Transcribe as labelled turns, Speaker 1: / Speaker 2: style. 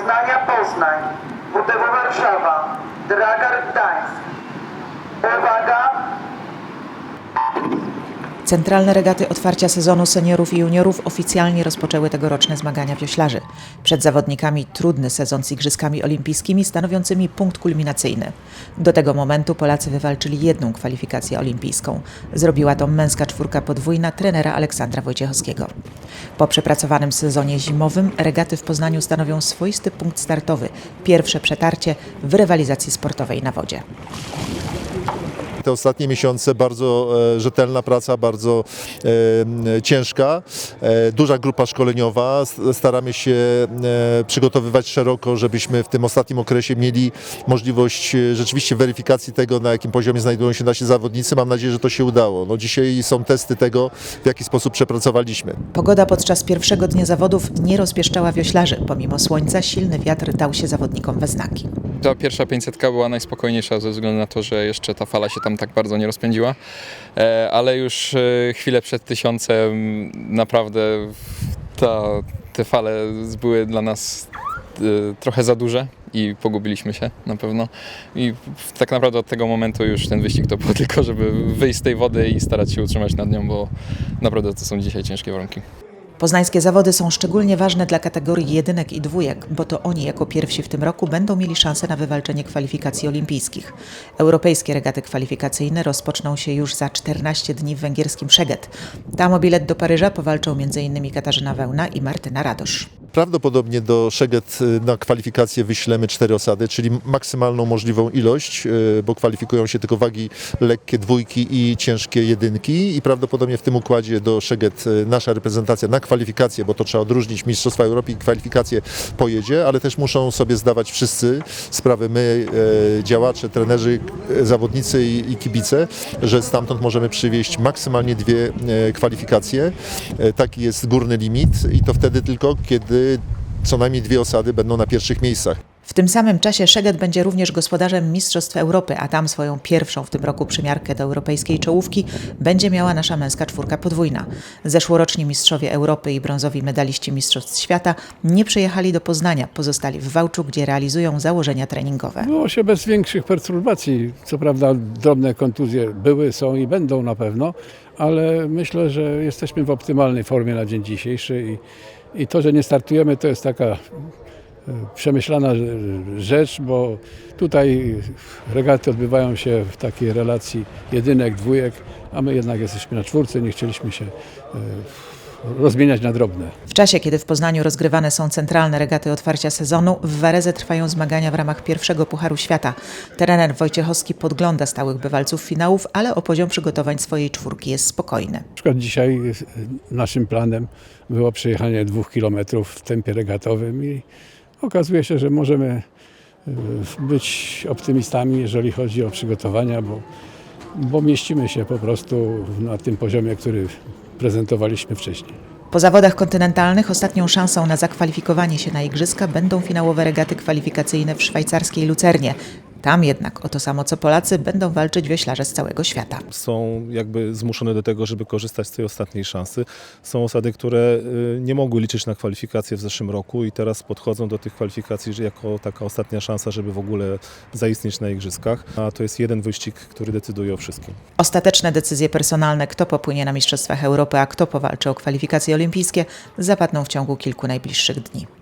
Speaker 1: Poznania Poznań, WTW Warszawa, Dragar Gdańsk. Uwaga!
Speaker 2: Centralne regaty otwarcia sezonu seniorów i juniorów oficjalnie rozpoczęły tegoroczne zmagania wioślarzy. Przed zawodnikami trudny sezon z Igrzyskami Olimpijskimi stanowiącymi punkt kulminacyjny. Do tego momentu Polacy wywalczyli jedną kwalifikację olimpijską. Zrobiła to męska czwórka podwójna trenera Aleksandra Wojciechowskiego. Po przepracowanym sezonie zimowym regaty w Poznaniu stanowią swoisty punkt startowy, pierwsze przetarcie w rywalizacji sportowej na wodzie.
Speaker 3: Te ostatnie miesiące bardzo e, rzetelna praca, bardzo e, ciężka, e, duża grupa szkoleniowa. Staramy się przygotowywać szeroko, żebyśmy w tym ostatnim okresie mieli możliwość rzeczywiście weryfikacji tego, na jakim poziomie znajdują się nasi zawodnicy. Mam nadzieję, że to się udało. No, dzisiaj są testy tego, w jaki sposób przepracowaliśmy.
Speaker 2: Pogoda podczas pierwszego dnia zawodów nie rozpieszczała wioślarzy. Pomimo słońca silny wiatr dał się zawodnikom we znaki.
Speaker 4: Ta pierwsza 500 była najspokojniejsza ze względu na to, że jeszcze ta fala się tam tak bardzo nie rozpędziła, E, ale już e, chwilę przed tysiącem naprawdę ta, te fale były dla nas e, trochę za duże i pogubiliśmy się na pewno. I tak naprawdę od tego momentu już ten wyścig to było tylko, żeby wyjść z tej wody i starać się utrzymać nad nią, bo naprawdę to są dzisiaj ciężkie warunki.
Speaker 2: Poznańskie zawody są szczególnie ważne dla kategorii jedynek i dwójek, bo to oni jako pierwsi w tym roku będą mieli szansę na wywalczenie kwalifikacji olimpijskich. Europejskie regaty kwalifikacyjne rozpoczną się już za 14 dni w węgierskim Szeged. Tam o bilet do Paryża powalczą m.in. Katarzyna Wełna i Martyna Radosz.
Speaker 3: Prawdopodobnie do Szeged y, na kwalifikacje wyślemy cztery osady, czyli maksymalną możliwą ilość, y, bo kwalifikują się tylko wagi lekkie dwójki i ciężkie jedynki i prawdopodobnie w tym układzie do Szeged y, nasza reprezentacja na kwalifikacje, bo to trzeba odróżnić Mistrzostwa Europy i kwalifikacje pojedzie, ale też muszą sobie zdawać wszyscy sprawę, my działacze, trenerzy, zawodnicy i, kibice, że stamtąd możemy przywieźć maksymalnie dwie kwalifikacje. Taki jest górny limit i to wtedy tylko, kiedy co najmniej dwie osady będą na pierwszych miejscach.
Speaker 2: W tym samym czasie Szeged będzie również gospodarzem Mistrzostw Europy, a tam swoją pierwszą w tym roku przymiarkę do europejskiej czołówki będzie miała nasza męska czwórka podwójna. Zeszłoroczni mistrzowie Europy i brązowi medaliści Mistrzostw Świata nie przyjechali do Poznania, pozostali w Wałczu, gdzie realizują założenia treningowe.
Speaker 5: Było się bez większych perturbacji. Co prawda drobne kontuzje były, są i będą na pewno, ale myślę, że jesteśmy w optymalnej formie na dzień dzisiejszy i, i to, że nie startujemy, to jest taka przemyślana rzecz, bo tutaj regaty odbywają się w takiej relacji jedynek, dwójek, a my jednak jesteśmy na czwórce, nie chcieliśmy się e, rozmieniać na drobne.
Speaker 2: W czasie, kiedy w Poznaniu rozgrywane są centralne regaty otwarcia sezonu, w Wareze trwają zmagania w ramach pierwszego Pucharu Świata. Trener Wojciechowski podgląda stałych bywalców finałów, ale o poziom przygotowań swojej czwórki jest spokojny.
Speaker 5: Na przykład dzisiaj y, naszym planem było przejechanie dwóch kilometrów w tempie regatowym i okazuje się, że możemy y, być optymistami, jeżeli chodzi o przygotowania, bo, bo mieścimy się po prostu na tym poziomie, który prezentowaliśmy wcześniej.
Speaker 2: Po zawodach kontynentalnych ostatnią szansą na zakwalifikowanie się na igrzyska będą finałowe regaty kwalifikacyjne w szwajcarskiej Lucernie. Tam jednak o to samo co Polacy będą walczyć wioślarze z całego świata.
Speaker 6: są jakby zmuszone do tego, żeby korzystać z tej ostatniej szansy. Są osady, które y, nie mogły liczyć na kwalifikacje w zeszłym roku i teraz podchodzą do tych kwalifikacji jako taka ostatnia szansa, żeby w ogóle zaistnieć na igrzyskach. A to jest jeden wyścig, który decyduje o wszystkim.
Speaker 2: Ostateczne decyzje personalne, kto popłynie na Mistrzostwach Europy, a kto powalczy o kwalifikacje olimpijskie, zapadną w ciągu kilku najbliższych dni.